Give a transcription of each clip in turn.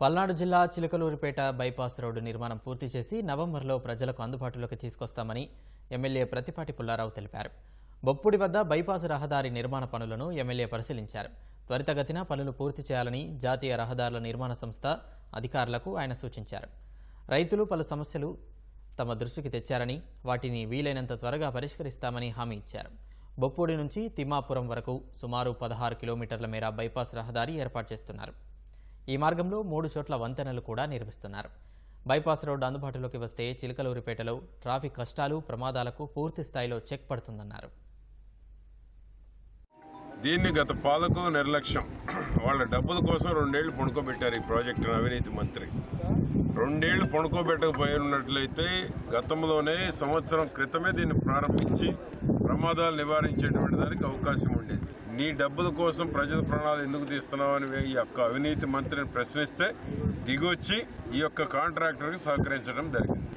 పల్నాడు జిల్లా Chilakaluripet bypass road నిర్మాణం పూర్తి చేసి నవంబర్లో ప్రజలకు అందుబాటులోకి తీసుకొస్తామని ఎమ్మెల్యే ప్రతిపాటి పుల్లారావు తెలిపారు. బొప్పుడి వద్ద బైపాస్ రహదారి నిర్మాణ పనులను ఎమ్మెల్యే పరిశీలించారు. త్వరితగతిన పనులు పూర్తి చేయాలని జాతీయ రహదారుల నిర్మాణ సంస్థ అధికారులకు ఆయన సూచించారు. రైతులు పలు సమస్యలు తమ దృష్టికి తెచ్చారని వాటిని వీలైనంత త్వరగా పరిష్కరిస్తామని హామీ ఇచ్చారు. బొప్పూడి నుంచి తిమ్మాపురం వరకు సుమారు పదహారు కిలోమీటర్ల మేర బైపాస్ రహదారి ఏర్పాటు చేస్తున్నారు. ఈ మార్గంలో మూడు చోట్ల వంతెనలు కూడా నిర్మిస్తున్నారు. బైపాస్ రోడ్డు అందుబాటులోకి వస్తే చిలకలూరిపేటలో ట్రాఫిక్ కష్టాలు ప్రమాదాలకు పూర్తి స్థాయిలో చెక్ పడుతుందన్నారు. దీన్ని గత పాలకుల నిర్లక్ష్యం. వాళ్ళ డబ్బుల కోసం రెండేళ్ళు పడుకోబెట్టారు ఈ ప్రాజెక్టును అవినీతి మంత్రి. రెండేళ్ళు పడుకోబెట్టకపోయి ఉన్నట్లయితే గతంలోనే సంవత్సరం క్రితమే దీన్ని ప్రారంభించి ప్రమాదాలు నివారించేటువంటి దానికి అవకాశం ఉండేది. నీ డబ్బుల కోసం ప్రజల ప్రాణాలు ఎందుకు తీస్తున్నావు అని ఈ యొక్క అవినీతి మంత్రిని ప్రశ్నిస్తే దిగొచ్చి ఈ యొక్క కాంట్రాక్టర్కి సహకరించడం జరిగింది.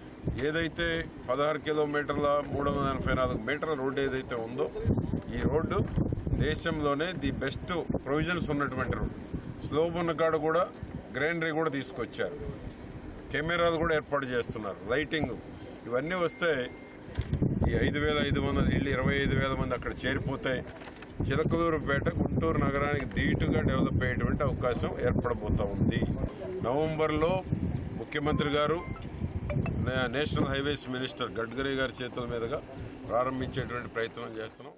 ఏదైతే పదహారు కిలోమీటర్ల మూడు వందల ఎనభై నాలుగు మీటర్ల రోడ్డు ఏదైతే ఉందో ఈ రోడ్డు దేశంలోనే ది బెస్ట్ ప్రొవిజన్స్ ఉన్నటువంటి రోడ్డు. స్లోబ్ ఉన్న కాడ కూడా గ్రైనరీ కూడా తీసుకొచ్చారు. కెమెరాలు కూడా ఏర్పాటు చేస్తున్నారు. లైటింగ్. ఇవన్నీ వస్తే ఐదు వేల ఐదు వందల ఇళ్ళు ఇరవై ఐదు వేల మంది అక్కడ చేరిపోతే చిలకలూరుపేట గుంటూరు నగరానికి ధీటుగా డెవలప్ అయ్యేటువంటి అవకాశం ఏర్పడబోతూ ఉంది. నవంబర్లో ముఖ్యమంత్రి గారు నేషనల్ హైవేస్ మినిస్టర్ గడ్కరీ గారి చేతుల మీదుగా ప్రారంభించేటువంటి ప్రయత్నం చేస్తున్నాం.